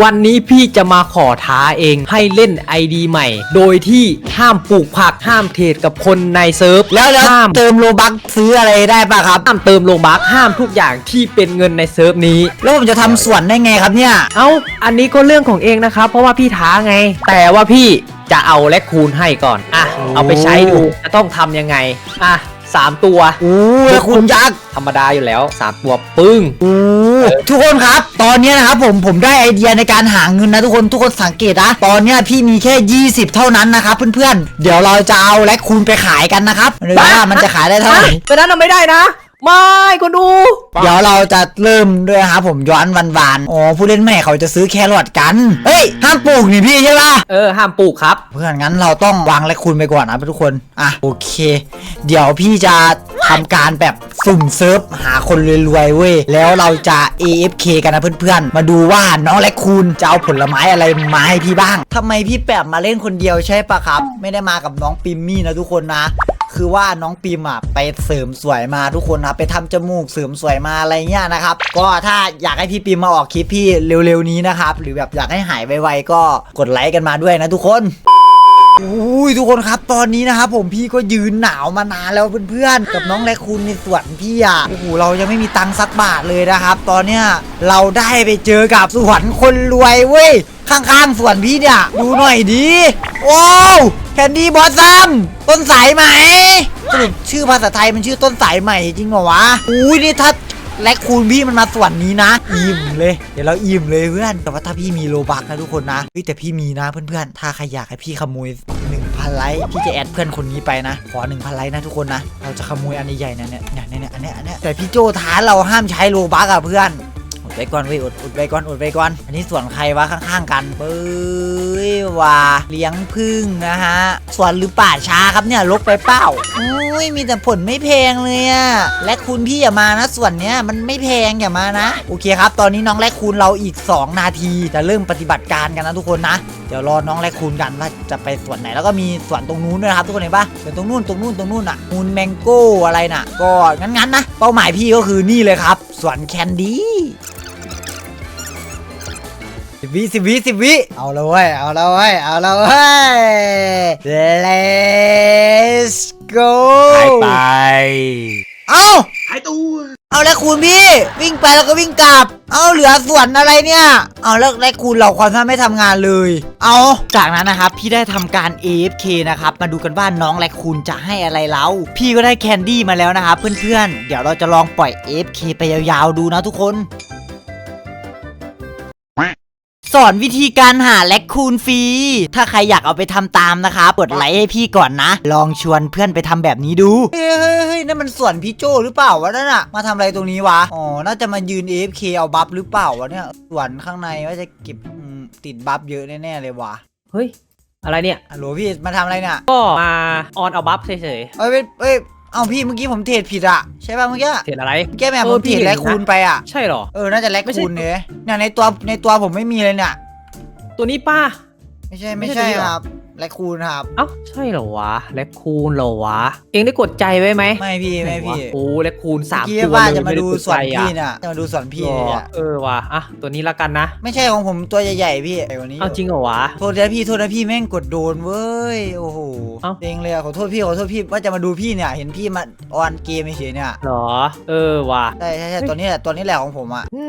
วันนี้พี่จะมาขอท้าเองให้เล่น ID ใหม่ โดยที่ห้ามปลูกผักห้ามเทรดกับคนในเซิร์ฟแล้วแล้วห้ามเติมโลบักซื้ออะไรได้ป่ะครับ ห้ามเติมโลบักห้ามทุกอย่างที่เป็นเงินในเซิร์ฟนี้ แล้วผมจะทำสวนได้ไงครับเนี่ย เอ้า อันนี้ก็เรื่องของเองนะครับ เพราะว่าพี่ท้าไง แต่ว่าพี่จะเอาและคูณให้ก่อน อะ เอาไปใช้ดูจะต้องทำยังไง อะสามตัว อู้แล้วคุณยักษ์ธรรมดาอยู่แล้วสามตัวปึ้งอู้ ทุกคนครับ ตอนเนี้ยนะครับผมผมได้ไอเดียในการหาเงินนะทุกคนทุกคนสังเกตนะตอนเนี้ยพี่มีแค่ 20 เท่านั้นนะครับเพื่อนๆ เดี๋ยวเราจะเอาและคูณไปขายกันนะครับหรือว่ามันจะขายได้เท่าไหร่ ไปนั้นเราไม่ได้นะ ไม่คนดู เดี๋ยวเราจะเริ่มด้วยนะครับผมย้อนวันวานๆอ๋อผู้เล่นใหม่เขาจะซื้อแครอทกัน เฮ้ย ห้ามปลูกนี่พี่ใช่ปะเออห้ามปลูกครับ เพื่อนงั้นเราต้องวางและคูณไปก่อนนะทุกคน อะโอเค เดี๋ยวพี่จะทำการแบบสุ่มเซิร์ฟหาคนรวยๆเว้ยแล้วเราจะ AFK กันนะเพื่อนๆ มาดูว่าน้องและคูณจะเอาผลไม้อะไรมาให้พี่บ้างทำไมพี่แปบมาเล่นคนเดียวใช่ปะครับ ไม่ได้มากับน้องปิมมี่นะทุกคนนะ คือว่าน้องปิมอะไปเสริมสวยมาทุกคนนะไปทำจมูกเสริมสวยมาอะไรเงี้ยนะครับ ก็ถ้าอยากให้พี่ปิมมาออกคลิปพี่เร็วๆนี้นะครับ หรือแบบอยากให้หายไวๆก็กดไลค์กันมาด้วยนะทุกคนอุ้ยทุกคนครับตอนนี้นะครับผมพี่ก็ยืนหนาวมานานแล้วเพื่อนๆ กับน้องแลคูนในสวนพี่อะโอ้โหเรายังไม่มีตังค์สักบาทเลยนะครับ ตอนเนี้ยเราได้ไปเจอกับสวนคนรวยเว้ยข้างๆสวนพี่เนี่ยดูหน่อยดิโอ้ว แคนดี้บอสซัมต้นสายไหมสรุปชื่อภาษาไทยมันชื่อต้นสายใหม่จริงเหรอวะอุ้ยนี่ถ้าและคูณพี่มันมาส่วนนี้นะ อิ่มเลย เดี๋ยวเราอิ่มเลยเพื่อนแต่ว่าถ้าพี่มีโลบักนะทุกคนนะเฮ้ยแต่พี่มีนะเพื่อนๆถ้าใครอยากให้พี่ขโมย1,000ไลค์พี่จะแอดเพื่อนคนนี้ไปนะขอ1,000ไลค์นะทุกคนนะเราจะขโมยอันใหญ่ๆนะเนี่ยเนี่ยเนี่ยอันเนี้ยอันเนี้ยแต่พี่โจท้าเราห้ามใช้โลบักอะเพื่อน ไว้ก่อนเว้ยอดอดไว้ก่อนอดไว้ก่อน อันนี้สวนใครวะข้างๆกันเบ้ยว่าเลี้ยงพึ่งนะฮะสวนหรือป่าช้าครับเนี่ยลกไปเป้าอุ้ยมีแต่ผลไม่แพงเลยอะและคุณพี่อย่ามานะส่วนเนี้ยมันไม่แพงอย่ามานะ โอเคครับ ตอนนี้น้องและคุณเราอีก 2 นาทีจะเริ่มปฏิบัติการกันนะทุกคนนะเดี๋ยวรอน้องและคุณกันว่าจะไปส่วนไหนแล้วก็มีส่วนตรงนู้นด้วยครับทุกคนเห็นปะเดี๋ยวตรงนู้นตรงนู้นตรงนู้นอะมูนแมงโก้อะไรน่ะ ก็งั้นๆนะ เป้าหมายพี่ก็คือนี่เลยครับสวนแคนดี้ สิบวิสิบวิสิบวิเอาละเว้ยเอาละเว้ยเอาละเว้ย let's go ไป เอ้าหายตัวเอาแล้วคูณพี่ วิ่งไปแล้วก็วิ่งกลับ เอาเหลือส่วนอะไรเนี่ย เอาแล้วแล้วคูณเราความสามารถไม่ทำงานเลย เอาจากนั้นนะครับพี่ได้ทำการ AFK นะครับ มาดูกันว่าน้องและคูณจะให้อะไรเรา พี่ก็ได้แคนดี้มาแล้วนะครับเพื่อนๆ เดี๋ยวเราจะลองปล่อย AFK ไปยาวๆดูนะทุกคน สอนวิธีการหาแลคคูนฟรี ถ้าใครอยากเอาไปทำตามนะคะกดไลค์ให้พี่ก่อนนะ ลองชวนเพื่อนไปทำแบบนี้ดูเฮ้ยเฮ้ยเฮ้ยนั่นมันสวนพี่โจหรือเปล่าวะนั่นอะมาทำอะไรตรงนี้วะ อ๋อ น่าจะมายืน AFK เอาบัฟหรือเปล่าวะเนี่ย สวนข้างในว่าจะเก็บอืมติดบัฟเยอะแน่ๆเลยวะเฮ้ย อะไรเนี่ยฮัลโหลพี่ มาทำอะไรเนี่ย ก็มาออนเอาบัฟเฉยเอ้ยเอ้ยเอ้ย เอาพี่เมื่อกี้ผมเทรดผิดอะใช่ป่ะเมื่อกี้ๆเห็นอะไรแก้แม่เอผอมพี่เทรดเห็นแลนะคคูนไปอะใช่เหรอ เออน่าจะแลคไม่ใช่คูนเนี่ยเนี่ยในตัวในตัวผมไม่มีเลยเนี่ยตัวนี้ป้าไม่ใช่ไม่ไม่ใช่ใช่ตัวนี้เหรอครับ แลคคูนครับ เอ้าใช่เหรอวะและคูณเหรอวะ เองได้กดใจไว้ไหมไม่พี่ไม่พี่โอ้และคูณสามเมื่อกี้ตัวว่าเลยจะมาไไดูกสวนใจอะพี่น่ะจะมาดูสวนพี่เลยอะเออว่ะอะตัวนี้ละกันนะไม่ใช่ของผมตัวใหญ่ๆพี่ไอ้วันนี้เอาจริงเหรอวะ โทษนะพี่โทษนะพี่แม่งกดโดนเว้ยโอ้โหเอ้า เองเลยอะขอโทษพี่ขอโทษพี่ว่าจะมาดูพี่เนี่ย เห็นพี่มาออนเกมเฉยๆเนี่ยเหรอ เออว่ะใช่ใช่ใช่ตัวนี้แหละตัวนี้แหละของผมอะอื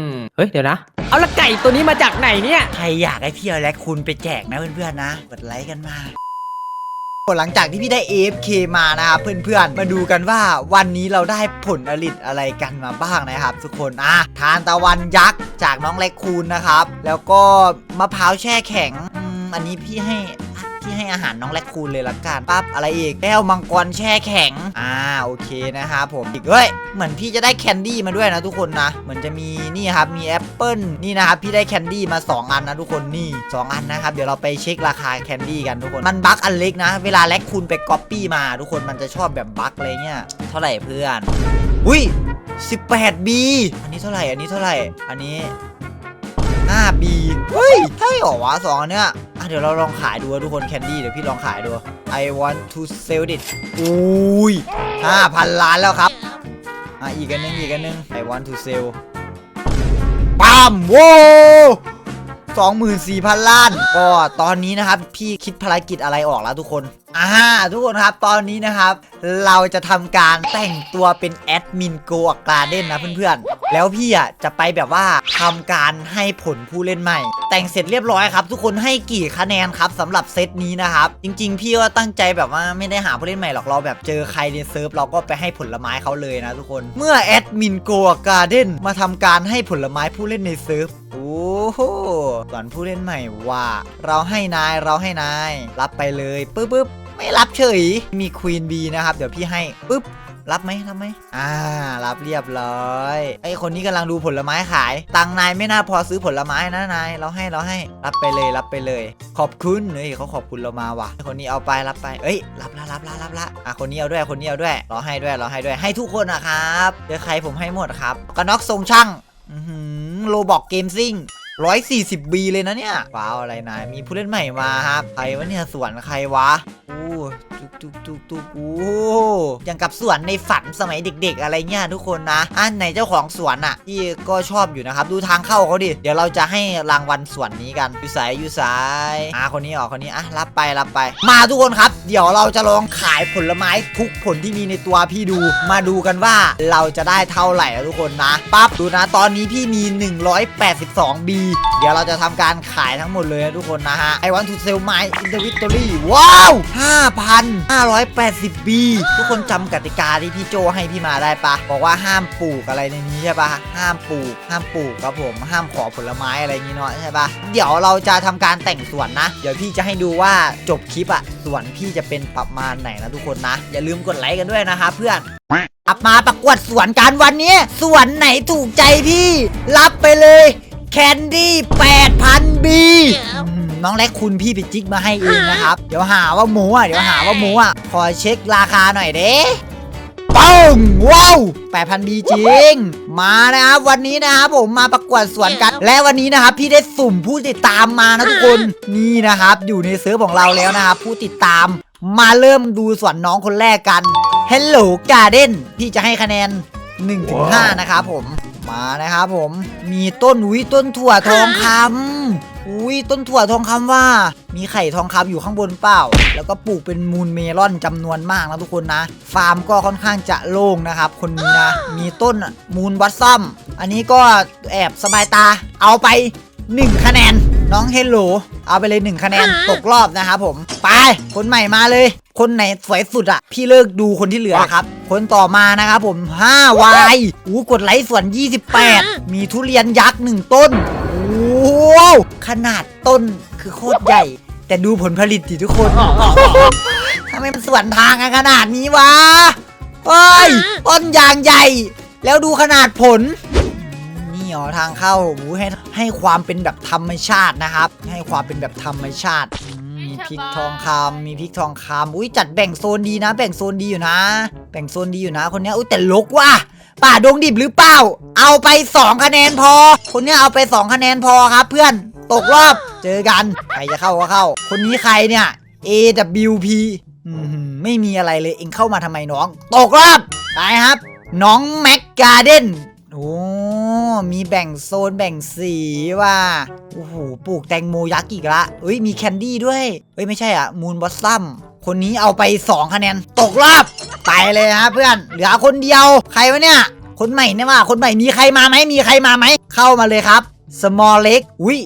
มเฮ้ยเดี๋ยวนะ เอาละไก่ตัวนี้มาจากไหนเนี่ย ใครอยากให้พี่เอาและคุณไปแจกนะเพื่อนๆนะกดไลค์กันมาหลังจากที่พี่ได้ AFK มานะครับเพื่อนๆ มาดูกันว่าวันนี้เราได้ผลอลิตอะไรกันมาบ้างนะครับ ทุกคนอะทานตะวันยักษ์จากน้องเล็กคูณนะครับ แล้วก็มะพร้าวแช่แข็งอันนี้พี่ให้ อะพี่ให้อาหารน้องแลคคูนเลยละกันปั๊บอะไรอีกแก้วมังกรแช่แข็ง อ่าโอเคนะครับผมอีกเฮ้ยเหมือนพี่จะได้แคนดี้มาด้วยนะทุกคนนะ เหมือนจะมีนี่ครับมีแอปเปิลนี่นะครับพี่ได้แคนดี้มา 2 อันนะทุกคนนี่ 2 อันนะครับเดี๋ยวเราไปเช็คราคาแคนดี้กันทุกคนมันบั๊กอันเล็กนะ เวลาแลคคูนไปก๊อปปี้มาทุกคนมันจะชอบแบบบั๊กอะไรเงี้ยเท่าไหร่เพื่อนอุ้ย 18B อันนี้เท่าไหร่อันนี้เท่าไหร่อันนี้ 5B เฮ้ยใช่หรอวะสองอันเนี้ย เดี๋ยวเราลองขายดูนะทุกคนแคนดี้เดี๋ยวพี่ลองขายดู I want to sell it อุ้ย5,000ล้านแล้วครับอะอีกอันนึงอีกอันนึง I want to sell ปั๊มโว้ 24,000 ล้าน ก็ตอนนี้นะครับ พี่คิดภารกิจอะไรออกแล้วทุกคนอ่าทุกคนครับตอนนี้นะครับ เราจะทำการแต่งตัวเป็นแอดมินโกะการ์เด้นนะเพื่อนๆ แล้วพี่อะจะไปแบบว่าทำการให้ผลผู้เล่นใหม่ แต่งเสร็จเรียบร้อยครับ ทุกคนให้กี่คะแนนครับสำหรับเซตนี้นะครับ จริง ๆ พี่ก็ตั้งใจแบบว่าไม่ได้หาผู้เล่นใหม่หรอกเราแบบเจอใครในเซิร์ฟเราก็ไปให้ผลไม้เขาเลยนะทุกคน เมื่อแอดมินโกะการ์เด้นมาทำการให้ผลไม้ผู้เล่นในเซิร์ฟ โอ้โหสอนผู้เล่นใหม่ว่า เราให้นายเราให้นาย รับไปเลยปึ๊บปึ๊บไม่รับเฉย มีควีนบีนะครับ เดี๋ยวพี่ให้ปึ๊บรับไหมรับไหมอ่า รับเรียบร้อยไอคนนี้กำลังดูผลไม้ขาย ตังนายไม่น่าพอซื้อผลไม้นะนายเราให้เราให้ รับไปเลยรับไปเลย ขอบคุณเฮ้ยเขาขอบคุณเรามาว่ะคนนี้เอาไปรับไปเอ้ย รับละรับละรับละอะคนนี้เอาด้วยคนนี้เอาด้วยเราให้ด้วยเราให้ด้วยให้ทุกคนนะครับเดี๋ยวใครผมให้หมดครับกระน็อกทรงช่างอืโลบอกเกมซิ่ง 140บีเลยนะเนี่ยว้าวอะไรนายมีผู้เล่นใหม่มาครับ ใครวะเนี่ยสวนใครวะ โอ้จุกจุกจุกจุกโอ้ อย่างกับสวนในฝันสมัยเด็ก ๆ อะไรเงี้ยทุกคนนะอันไหนเจ้าของสวนอะที่ก็ชอบอยู่นะครับ ดูทางเข้าเขาดิ เดี๋ยวเราจะให้รางวัลสวนนี้กันอยู่สายอยู่สายอ่าคนนี้ออกคนนี้อะรับไปรับไป มาทุกคนครับ เดี๋ยวเราจะลองขายผลไม้ทุกผลที่มีในตัวพี่ดู มาดูกันว่าเราจะได้เท่าไหร่นะทุกคนนะปั๊บดูนะ ตอนนี้พี่มี 182 B เดี๋ยวเราจะทำการขายทั้งหมดเลยนะทุกคนนะฮะ I want to sell my inventory ว้าว 5,580 B ทุกคนจำกติกาที่พี่โจให้พี่มาได้ปะบอกว่าห้ามปลูกอะไรในนี้ใช่ปะห้ามปลูก ห้ามปลูกครับผมห้ามขอผลไม้อะไรอย่างนี้เนาะใช่ปะเดี๋ยวเราจะทำการแต่งสวนนะ เดี๋ยวพี่จะให้ดูว่าจบคลิปอะสวนพี่จะเป็นประมาณไหนนะทุกคนนะ อย่าลืมกดไลค์กันด้วยนะครับเพื่อนอับมาประกวดสวนกันวันนี้สวนไหนถูกใจพี่ รับไปเลยแคนดี้8,000บี น้องแรกคุณพี่ไปจิกมาให้เองนะครับ เดี๋ยวหาว่าหมูอะเดี๋ยวหาว่าหมูอะขอเช็คราคาหน่อยเด้ปังว้าว8,000บีจริง มานะครับวันนี้นะครับผมมาประกวดสวนกัน และวันนี้นะครับพี่ได้สุ่มผู้ติดตามมานะทุกคน นี่นะครับ อยู่ในเซิร์ฟของเราแล้วนะครับผู้ติดตาม มาเริ่มดูสวนน้องคนแรกกัน Hello Garden พี่จะให้คะแนน1-5นะครับผม มานะครับผมมีต้นอุ้ยต้นถั่วทองคำอุ้ยต้นถั่วทองคำว่า มีไข่ทองคำอยู่ข้างบนเปล่า แล้วก็ปลูกเป็นมูลเมลอนจำนวนมากนะทุกคนนะ ฟาร์มก็ค่อนข้างจะโล่งนะครับ คนนี้นะ มีต้นมูลวัตซัมอันนี้ก็แอบสบายตาเอาไป 1 คะแนน น้องเฮลโลเอาไปเลย 1 คะแนนตกรอบนะครับผมไปคนใหม่มาเลย คนไหนสวยสุดอะพี่เลิกดูคนที่เหลือครับ คนต่อมานะครับผม5วายอู้กดไลค์ส่วน 28 มีทุเรียนยักษ์หนึ่งต้นโอ้วขนาดต้นคือโคตรใหญ่ แต่ดูผลผลิตดิทุกคนทำไมมันสวนทางกันขนาดนี้วะเฮ้ยต้นยางใหญ่ แล้วดูขนาดผลนี่อ๋อทางเข้าโอ้โหให้ให้ความเป็นแบบธรรมชาตินะครับ ให้ความเป็นแบบธรรมชาติอืมมี พริกทองคำมีพริกทองคำอุ้ยจัดแบ่งโซนดีนะ แบ่งโซนดีอยู่นะ แบ่งโซนดีอยู่นะ คนนี้อุ้ยแต่ลกว่ะป่าดงดิบหรือเปล่า เอาไป 2 คะแนนพอ คนนี้เอาไป 2 คะแนนพอครับ เพื่อนตกรอบเจอกันใครจะเข้าก็เข้า คนนี้ใครเนี่ย AWP ไม่มีอะไรเลยเองเข้ามาทำไมน้อง ตกรอบไปครับ น้องแม็กการ์เดนโอ้ มีแบ่งโซนแบ่งสีว่าโอ้โหปลูกแตงโมยักษ์อีกละเอ้ยมีแคนดี้ด้วยเอ้ยไม่ใช่อะมูนบอสซัมคนนี้เอาไป 2 คะแนนตกรอบไปเลยฮะเพื่อนเหลือคนเดียวใครวะเนี่ย คนใหม่เนี่ยว่า คนใหม่มีใครมาไหมมีใครมาไหมเข้ามาเลยครับ small เล็กอุ้ย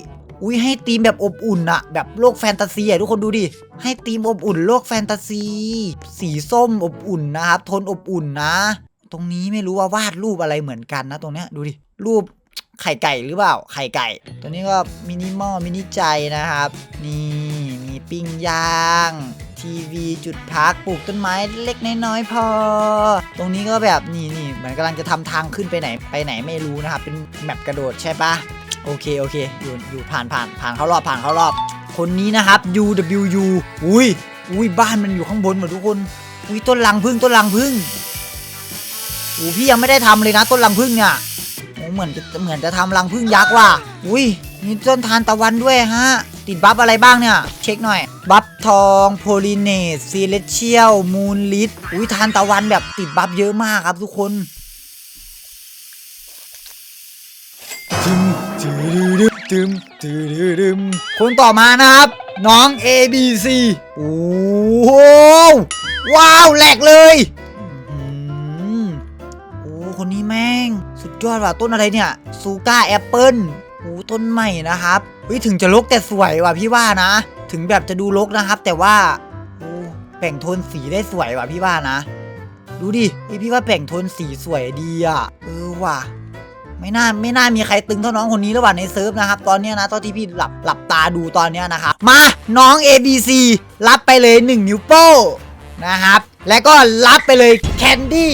อุ้ยให้ธีมแบบอบอุ่นอะแบบโลกแฟนตาซีอะทุกคนดูดิ ให้ธีมอบอุ่นโลกแฟนตาซี สีส้มอบอุ่นนะครับ ทนอบอุ่นนะ ตรงนี้ไม่รู้ว่าวาดรูปอะไรเหมือนกันนะตรงเนี้ยดูดิรูปไข่ไก่หรือเปล่าไข่ไก่ ตัวนี้ก็มินิมอลมินิใจนะครับ นี่มีปิ้งย่างทีวีจุดพักปลูกต้นไม้เล็กน้อยๆพอ ตรงนี้ก็แบบนี่นี่เหมือนกำลังจะทำทางขึ้นไปไหนไปไหนไม่รู้นะครับ เป็นแมปกระโดดใช่ปะโอเคโอเคอยู่อยู่ผ่านผ่านผ่านเข้ารอบผ่านเข้ารอบ คนนี้นะครับ UWU อุ้ยอุ้ยบ้านมันอยู่ข้างบนหมดทุกคน อุ้ยต้นลังพึ่งต้นลังพึ่ง อ้พี่ยังไม่ได้ทำเลยนะต้นรังพึ่งเนี่ยโอ้เหมือนจะเหมือนจะทำรังพึ่งยักษ์ว่ะอุ้ยมีต้นทานตะวันด้วยฮะ ติดบัฟอะไรบ้างเนี่ย เช็คหน่อย บัฟทองโพลิเนสซีเลเชียลมูนลิทอุ้ยทานตะวันแบบติดบัฟเยอะมากครับทุกคนตึงตึงตึตึมตึมตึมคนต่อมานะครับ น้อง A B C โอ้โหว้าวแหลกเลยอืมโอ้ คนนี้แม่ง สุดยอดว่ะต้นอะไรเนี่ยซูก้าแอปเปิลโอ้ต้นใหม่นะครับเฮ้ยถึงจะลกแต่สวยว่ะพี่ว่านะ ถึงแบบจะดูลกนะครับ แต่ว่าโอ้แบ่งโทนสีได้สวยว่ะพี่ว่านะ ดูดิพี่พี่ว่าแบ่งโทนสีสวยดีอะเออว่ะ ไม่น่าไม่น่ามีใครตึงเท่าน้องคนนี้แล้วว่ะในเซิร์ฟนะครับ ตอนเนี้ยนะตอนที่พี่หลับหลับตาดูตอนเนี้ยนะครับมาน้อง ABC รับไปเลย 1 นิ้วโป้นะครับ และก็รับไปเลยแคนดี้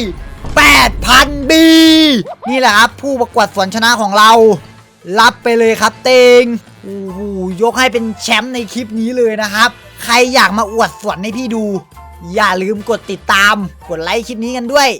8,000 B นี่แหละครับ ผู้ประกวดสวนชนะของเรา รับไปเลยครับเตงโอ้โหยกให้เป็นแชมป์ในคลิปนี้เลยนะครับ ใครอยากมาอวดสวนให้พี่ดู อย่าลืมกดติดตาม กดไลค์คลิปนี้กันด้วย